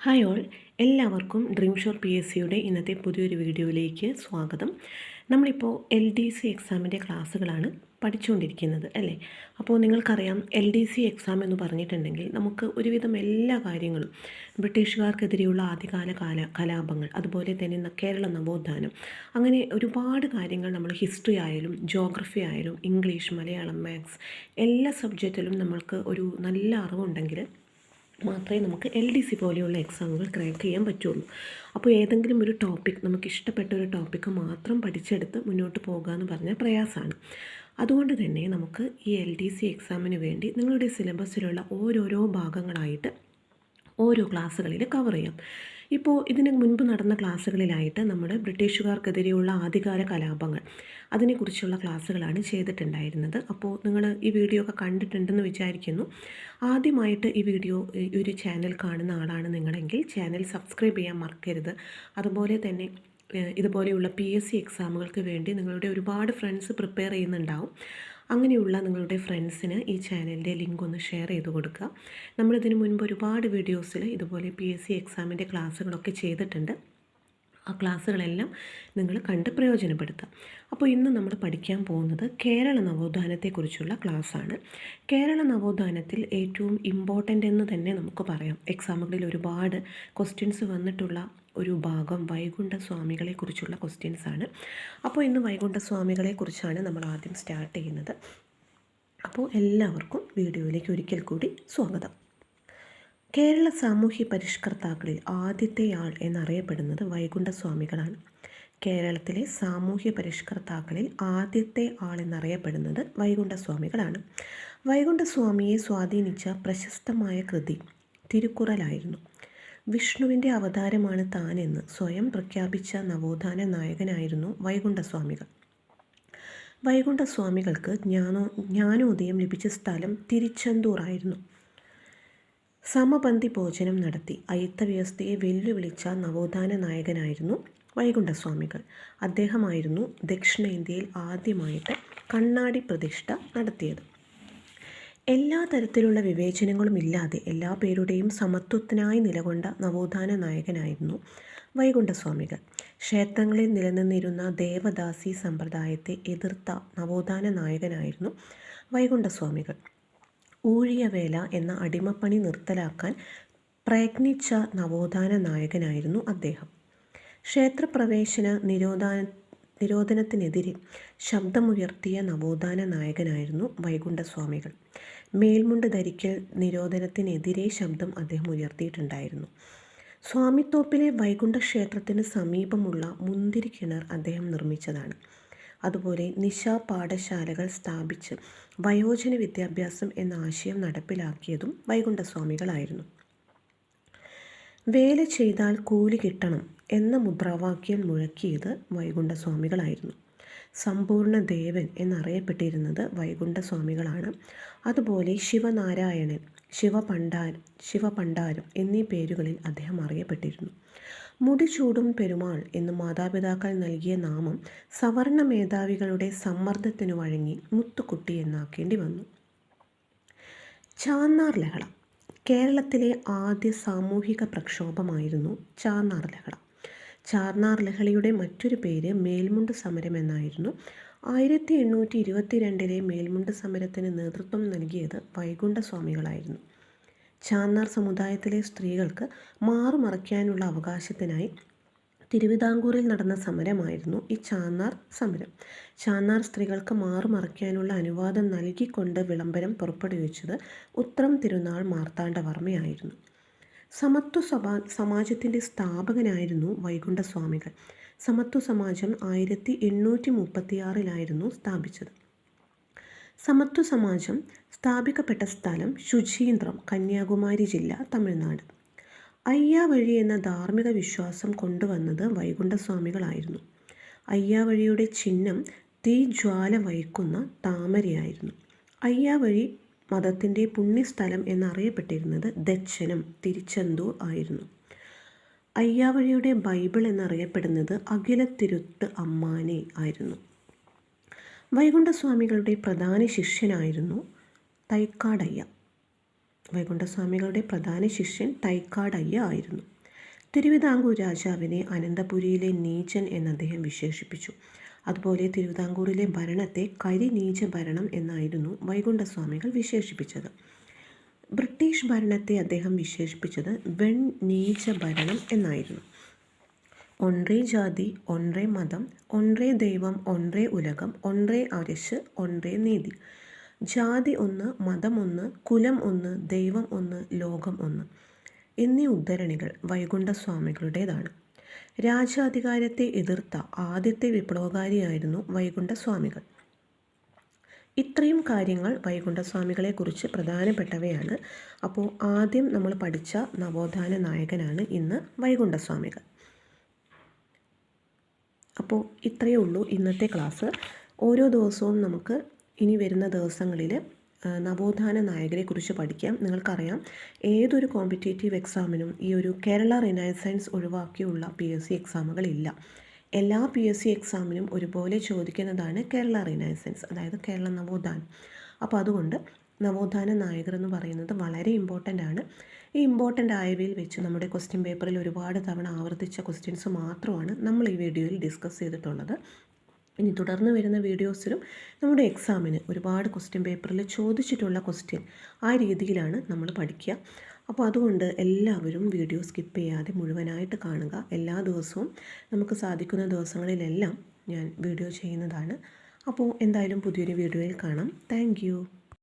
Hi all എല്ലാവർക്കും dream shore P S സിയുടെ ഇന്നത്തെ പുതിയൊരു വീഡിയോയിലേക്ക് സ്വാഗതം. നമ്മളിപ്പോൾ എൽ ഡി സി എക്സാമിന്റെ ക്ലാസ്സുകളാണ് പഠിച്ചുകൊണ്ടിരിക്കുന്നത് അല്ലേ? അപ്പോൾ നിങ്ങൾക്കറിയാം എൽ ഡി സി എക്സാം എന്ന് പറഞ്ഞിട്ടുണ്ടെങ്കിൽ നമുക്ക് ഒരുവിധം എല്ലാ കാര്യങ്ങളും ബ്രിട്ടീഷുകാർക്കെതിരെയുള്ള ആദ്യകാല കാല കലാപങ്ങൾ അതുപോലെ തന്നെ കേരള നവോത്ഥാനം അങ്ങനെ ഒരുപാട് കാര്യങ്ങൾ നമ്മൾ ഹിസ്റ്ററി ആയാലും ജോഗ്രഫി ആയാലും ഇംഗ്ലീഷ് മലയാളം മാത്സ് എല്ലാ സബ്ജക്റ്റിലും നമ്മൾക്ക് ഒരു നല്ല അറിവുണ്ടെങ്കിൽ മാത്രമേ നമുക്ക് എൽ ഡി സി പോലെയുള്ള എക്സാമുകൾ ക്രാക്ക് ചെയ്യാൻ പറ്റുള്ളൂ. അപ്പോൾ ഏതെങ്കിലും ഒരു ടോപ്പിക് നമുക്ക് ഇഷ്ടപ്പെട്ട ഒരു ടോപ്പിക്ക് മാത്രം പഠിച്ചെടുത്ത് മുന്നോട്ട് പോകുക എന്ന് പറഞ്ഞാൽ പ്രയാസമാണ്. അതുകൊണ്ട് തന്നെ നമുക്ക് ഈ എൽ ഡി സി എക്സാമിന് വേണ്ടി നിങ്ങളുടെ സിലബസിലുള്ള ഓരോരോ ഭാഗങ്ങളായിട്ട് ഓരോ ക്ലാസ്സുകളിൽ കവർ ചെയ്യാം. ഇപ്പോൾ ഇതിന് മുൻപ് നടന്ന ക്ലാസ്സുകളിലായിട്ട് നമ്മൾ ബ്രിട്ടീഷുകാർക്കെതിരെയുള്ള ആധികാര കലാപങ്ങൾ അതിനെക്കുറിച്ചുള്ള ക്ലാസ്സുകളാണ് ചെയ്തിട്ടുണ്ടായിരുന്നത്. അപ്പോൾ നിങ്ങൾ ഈ വീഡിയോ ഒക്കെ കണ്ടിട്ടുണ്ടെന്ന് വിചാരിക്കുന്നു. ആദ്യമായിട്ട് ഈ വീഡിയോ ഈ ഒരു ചാനൽ കാണുന്ന ആളാണ് നിങ്ങളെങ്കിൽ ചാനൽ സബ്സ്ക്രൈബ് ചെയ്യാൻ മറക്കരുത്. അതുപോലെ തന്നെ ഇതുപോലെയുള്ള പി എസ് സി എക്സാമുകൾക്ക് വേണ്ടി നിങ്ങളുടെ ഒരുപാട് ഫ്രണ്ട്സ് പ്രിപ്പയർ ചെയ്യുന്നുണ്ടാവും. അങ്ങനെയുള്ള നിങ്ങളുടെ ഫ്രണ്ട്സിന് ഈ ചാനലിന്റെ ലിങ്ക് ഒന്ന് ഷെയർ ചെയ്ത് കൊടുക്കുക. നമ്മളിതിനു മുൻപ് ഒരുപാട് വീഡിയോസിൽ ഇതുപോലെ പി എസ് സി എക്സാമിന്റെ ക്ലാസ്സുകളൊക്കെ ചെയ്തിട്ടുണ്ട്. ആ ക്ലാസ്സുകളെല്ലാം നിങ്ങൾ കണ്ട് പ്രയോജനപ്പെടുത്തുക. അപ്പോൾ ഇന്ന് നമ്മൾ പഠിക്കാൻ പോകുന്നത് കേരള നവോത്ഥാനത്തെക്കുറിച്ചുള്ള ക്ലാസ്സാണ്. കേരള നവോത്ഥാനത്തിൽ ഏറ്റവും ഇമ്പോർട്ടന്റ് എന്ന് തന്നെ നമുക്ക് പറയാം. എക്സാമുകളിൽ ഒരുപാട് ക്വസ്റ്റ്യൻസ് വന്നിട്ടുള്ള ഒരു ഭാഗം വൈകുണ്ഠ സ്വാമികളെക്കുറിച്ചുള്ള ക്വസ്റ്റ്യൻസ് ആണ്. അപ്പോൾ ഇന്ന് വൈകുണ്ഠ സ്വാമികളെക്കുറിച്ചാണ് നമ്മൾ ആദ്യം സ്റ്റാർട്ട് ചെയ്യുന്നത്. അപ്പോൾ എല്ലാവർക്കും വീഡിയോയിലേക്ക് ഒരിക്കൽ കൂടി സ്വാഗതം. കേരള സാമൂഹ്യ പരിഷ്കർത്താക്കളിൽ ആദ്യത്തെയാൾ എന്നറിയപ്പെടുന്നത് വൈകുണ്ഠസ്വാമികളാണ്. കേരളത്തിലെ സാമൂഹ്യ പരിഷ്കർത്താക്കളിൽ ആദ്യത്തെ ആൾ എന്നറിയപ്പെടുന്നത് വൈകുണ്ഠസ്വാമികളാണ്. വൈകുണ്ഠസ്വാമിയെ സ്വാധീനിച്ച പ്രശസ്തമായ കൃതി തിരുക്കുറലായിരുന്നു. വിഷ്ണുവിന്റെ അവതാരമാണ് താനെന്ന് സ്വയം പ്രഖ്യാപിച്ച നവോത്ഥാന നായകനായിരുന്നു വൈകുണ്ഠസ്വാമികൾ. വൈകുണ്ഠസ്വാമികൾക്ക് ജ്ഞാനോ ജ്ഞാനോദയം ലഭിച്ച സ്ഥലം തിരുച്ചെന്തൂറായിരുന്നു. സമപന്തി ഭോജനം നടത്തി അയിത്ത വ്യവസ്ഥയെ വെല്ലുവിളിച്ച നവോത്ഥാന നായകനായിരുന്നു വൈകുണ്ഠസ്വാമികൾ. അദ്ദേഹമായിരുന്നു ദക്ഷിണേന്ത്യയിൽ ആദ്യമായിട്ട് കണ്ണാടി പ്രതിഷ്ഠ നടത്തിയത്. എല്ലാ തരത്തിലുള്ള വിവേചനങ്ങളും ഇല്ലാതെ എല്ലാ പേരുടെയും സമത്വത്തിനായി നിലകൊണ്ട നവോത്ഥാന നായകനായിരുന്നു വൈകുണ്ഠസ്വാമികൾ. ക്ഷേത്രങ്ങളിൽ നിലനിന്നിരുന്ന ദേവദാസി സമ്പ്രദായത്തെ എതിർത്ത നവോത്ഥാന നായകനായിരുന്നു വൈകുണ്ഠസ്വാമികൾ. ഊഴിയവേല എന്ന അടിമപ്പണി നിർത്തലാക്കാൻ പ്രയത്നിച്ച നവോത്ഥാന നായകനായിരുന്നു അദ്ദേഹം. ക്ഷേത്രപ്രവേശന നിരോധാന നിരോധനത്തിനെതിരെ ശബ്ദമുയർത്തിയ നവോത്ഥാന നായകനായിരുന്നു വൈകുണ്ഠസ്വാമികൾ. മേൽമുണ്ട് ധരിക്കൽ നിരോധനത്തിനെതിരെ ശബ്ദം അദ്ദേഹം ഉയർത്തിയിട്ടുണ്ടായിരുന്നു. സ്വാമിത്തോപ്പിലെ വൈകുണ്ഠ ക്ഷേത്രത്തിന് സമീപമുള്ള മുന്തിരി കിണർ അദ്ദേഹം നിർമ്മിച്ചതാണ്. അതുപോലെ നിശ പാഠശാലകൾ സ്ഥാപിച്ച് വയോജന വിദ്യാഭ്യാസം എന്ന ആശയം നടപ്പിലാക്കിയതും വൈകുണ്ഠസ്വാമികളായിരുന്നു. വേല ചെയ്താൽ കൂലി കിട്ടണം എന്ന മുദ്രാവാക്യം മുഴക്കിയത് വൈകുണ്ഠസ്വാമികളായിരുന്നു. സമ്പൂർണ ദേവൻ എന്നറിയപ്പെട്ടിരുന്നത് വൈകുണ്ഠസ്വാമികളാണ്. അതുപോലെ ശിവനാരായണൻ ശിവപണ്ടാരം ശിവപണ്ടാരം എന്നീ പേരുകളിൽ അദ്ദേഹം അറിയപ്പെട്ടിരുന്നു. മുടിചൂടും പെരുമാൾ എന്ന് മാതാപിതാക്കൾ നൽകിയ നാമം സവർണ മേധാവികളുടെ സമ്മർദ്ദത്തിനു വഴങ്ങി മുത്തുക്കുട്ടി എന്നാക്കേണ്ടി വന്നു. ചാന്നാർ ലഹള കേരളത്തിലെ ആദ്യ സാമൂഹിക പ്രക്ഷോഭമായിരുന്നു ചാന്നാർ ലഹള. ചാർനാർ ലഹളയുടെ മറ്റൊരു പേര് മേൽമുണ്ട് സമരം എന്നായിരുന്നു. ആയിരത്തി എണ്ണൂറ്റി ഇരുപത്തിരണ്ടിലെ മേൽമുണ്ട് സമരത്തിന് നേതൃത്വം നൽകിയത് വൈകുണ്ഠസ്വാമികളായിരുന്നു. ചാന്നാർ സമുദായത്തിലെ സ്ത്രീകൾക്ക് മാറുമറയ്ക്കാനുള്ള അവകാശത്തിനായി തിരുവിതാംകൂറിൽ നടന്ന സമരമായിരുന്നു ഈ ചാന്നാർ സമരം. ചാന്നാർ സ്ത്രീകൾക്ക് മാറുമറയ്ക്കാനുള്ള അനുവാദം നൽകിക്കൊണ്ട് വിളംബരം പുറപ്പെടുവിച്ചത് ഉത്രം തിരുനാൾ മാർത്താണ്ഡവർമ്മയായിരുന്നു. സമത്വ സഭാ സമാജത്തിന്റെ സ്ഥാപകനായിരുന്നു വൈകുണ്ഠസ്വാമികൾ. സമത്വ സമാജം ആയിരത്തി എണ്ണൂറ്റി മുപ്പത്തിയാറിലായിരുന്നു സ്ഥാപിച്ചത്. സമത്വ സമാജം സ്ഥാപിക്കപ്പെട്ട സ്ഥലം ശുചീന്ദ്രം കന്യാകുമാരി ജില്ല തമിഴ്നാട്. അയ്യാവഴി എന്ന ധാർമ്മിക വിശ്വാസം കൊണ്ടുവന്നത് വൈകുണ്ഠസ്വാമികളായിരുന്നു. അയ്യാവഴിയുടെ ചിഹ്നം തീജ്വാല വഹിക്കുന്ന താമരയായിരുന്നു. അയ്യാവഴി മതത്തിന്റെ പുണ്യസ്ഥലം എന്നറിയപ്പെട്ടിരുന്നത് ദക്ഷനം തിരുച്ചെന്തൂർ ആയിരുന്നു. അയ്യാവഴിയുടെ ബൈബിൾ എന്നറിയപ്പെടുന്നത് അഖിലത്തിരുത്ത് അമ്മാനെ ആയിരുന്നു. വൈകുണ്ഠസ്വാമികളുടെ പ്രധാന ശിഷ്യനായിരുന്നു തൈക്കാടയ്യ. വൈകുണ്ഠസ്വാമികളുടെ പ്രധാന ശിഷ്യൻ തൈക്കാടയ്യ ആയിരുന്നു. തിരുവിതാംകൂർ രാജാവിനെ അനന്തപുരിയിലെ നീചൻ എന്ന് അദ്ദേഹം വിശേഷിപ്പിച്ചു. അതുപോലെ തിരുവിതാംകൂറിലെ ഭരണത്തെ കരിനീച ഭരണം എന്നായിരുന്നു വൈകുണ്ഠസ്വാമികൾ വിശേഷിപ്പിച്ചത്. ബ്രിട്ടീഷ് ഭരണത്തെ അദ്ദേഹം വിശേഷിപ്പിച്ചത് വെൺ നീച ഭരണം എന്നായിരുന്നു. ஒன்றே ജാതി ஒன்றே മതം ஒன்றே ദൈവം ഒന്നേ ഉലകം ഒന്നേ അരിശ് ഒന്നേ നീതി. ജാതി ഒന്ന് മതം ഒന്ന് കുലം ഒന്ന് ദൈവം ഒന്ന് ലോകം ഒന്ന് എന്നീ ഉദ്ധരണികൾ വൈകുണ്ഠസ്വാമികളുടേതാണ്. രാജാധികാരത്തെ എതിർത്ത ആദ്യത്തെ വിപ്ലവകാരിയായിരുന്നു വൈകുണ്ഠസ്വാമികൾ. ഇത്രയും കാര്യങ്ങൾ വൈകുണ്ഠസ്വാമികളെക്കുറിച്ച് പ്രധാനപ്പെട്ടവയാണ്. അപ്പോൾ ആദ്യം നമ്മൾ പഠിച്ച നവോത്ഥാന നായകനാണ് ഇന്ന് വൈകുണ്ഠസ്വാമികൾ. അപ്പോൾ ഇത്രയേ ഉള്ളൂ ഇന്നത്തെ ക്ലാസ്. ഓരോ ദിവസവും നമുക്ക് ഇനി വരുന്ന ദിവസങ്ങളിൽ നവോത്ഥാന നായകരെക്കുറിച്ച് പഠിക്കാം. നിങ്ങൾക്കറിയാം ഏതൊരു കോമ്പറ്റേറ്റീവ് എക്സാമിനും ഈ ഒരു കേരള റിനൈസൻസ് ഒഴിവാക്കിയുള്ള പി എസ് സി എക്സാമുകളില്ല എല്ലാ പി എസ് സി എക്സാമിനും ഒരുപോലെ ചോദിക്കുന്നതാണ് കേരള റിനൈസൻസ് അതായത് കേരള നവോത്ഥാനം. അപ്പോൾ അതുകൊണ്ട് നവോത്ഥാന നായകർ എന്ന് പറയുന്നത് വളരെ ഇമ്പോർട്ടന്റ് ആണ്. ഈ ഇമ്പോർട്ടന്റ് ആയവയിൽ വെച്ച് നമ്മുടെ ക്വസ്റ്റ്യൻ പേപ്പറിൽ ഒരുപാട് തവണ ആവർത്തിച്ച ക്വസ്റ്റ്യൻസ് മാത്രമാണ് നമ്മൾ ഈ വീഡിയോയിൽ ഡിസ്കസ് ചെയ്തിട്ടുള്ളത്. ഇനി തുടർന്ന് വരുന്ന വീഡിയോസിലും നമ്മുടെ എക്സാമിന് ഒരുപാട് ക്വസ്റ്റ്യൻ പേപ്പറിൽ ചോദിച്ചിട്ടുള്ള ക്വസ്റ്റ്യൻ ആ രീതിയിലാണ് നമ്മൾ പഠിക്കുക. അപ്പോൾ അതുകൊണ്ട് എല്ലാവരും വീഡിയോ സ്കിപ്പ് ചെയ്യാതെ മുഴുവനായിട്ട് കാണുക. എല്ലാ ദിവസവും നമുക്ക് സാധിക്കുന്ന ദിവസങ്ങളിലെല്ലാം ഞാൻ വീഡിയോ ചെയ്യുന്നതാണ്. അപ്പോൾ എന്തായാലും പുതിയൊരു വീഡിയോയിൽ കാണാം. താങ്ക്